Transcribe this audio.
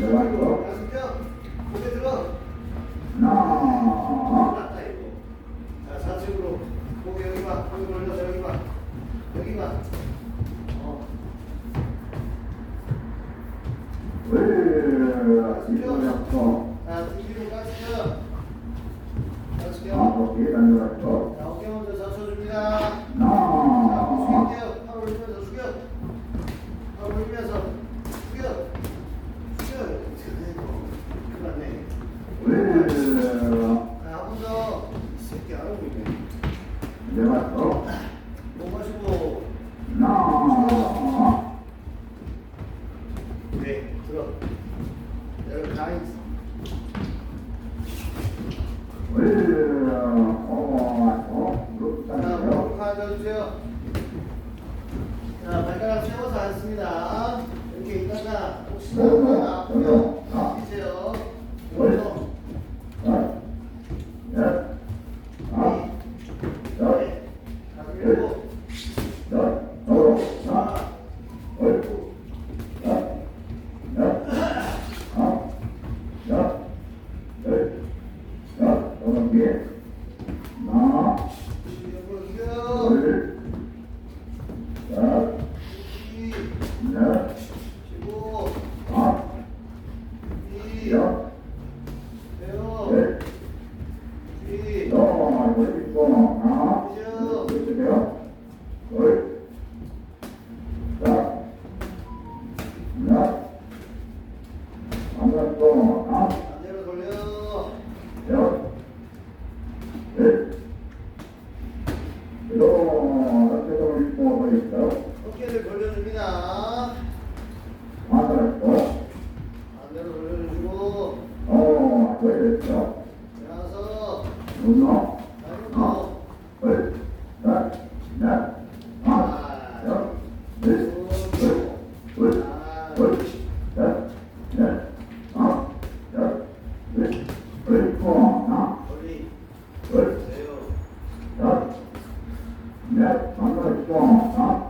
들어가고 고개 들어 나 자, 좌측으로 고개 여기 봐 고개 돌려서 빠지면 자, 발가락 세워서 앉습니다. 이렇게 있다가 혹시나 앞으로 네, 네. 아, 다섯 개 하나 No. I'm gonna go on.